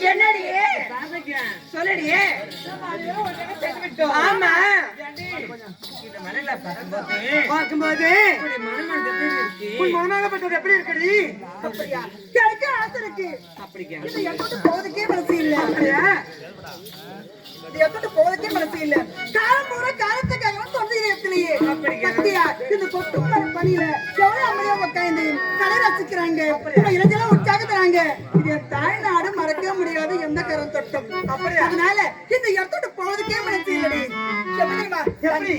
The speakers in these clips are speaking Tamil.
என்னடி? சொல்லடி. ஆமா. பார்க்கும்போது உன் மனமாகப்பட்டது எப்படி இருக்குடி? கிடைக்க ஆசை இருக்கு. போவதுக்கே மனசு இல்ல. அப்படியா? எப்பட்டு போவதுக்கே மனசு இல்ல. காலம் போற காலத்துக்கு அப்படியா? பத்தியா இந்த கொட்டு பணியில எவ்வளவு அமைதியா உட்காந்து கலை ரசிக்கிறாங்க? இளைஞலாம் உற்சாகத்துறாங்க. இது என் தாய்நாடு மறக்கவே முடியாது எந்த கரம் தொட்டும். அப்படியா? அதனால இந்த இடத்தோட போவதுக்கே மனசு இல்லடி. எப்படி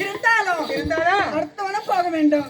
இருந்தாலும் இருந்தாலும் அடுத்தவன போக வேண்டும்.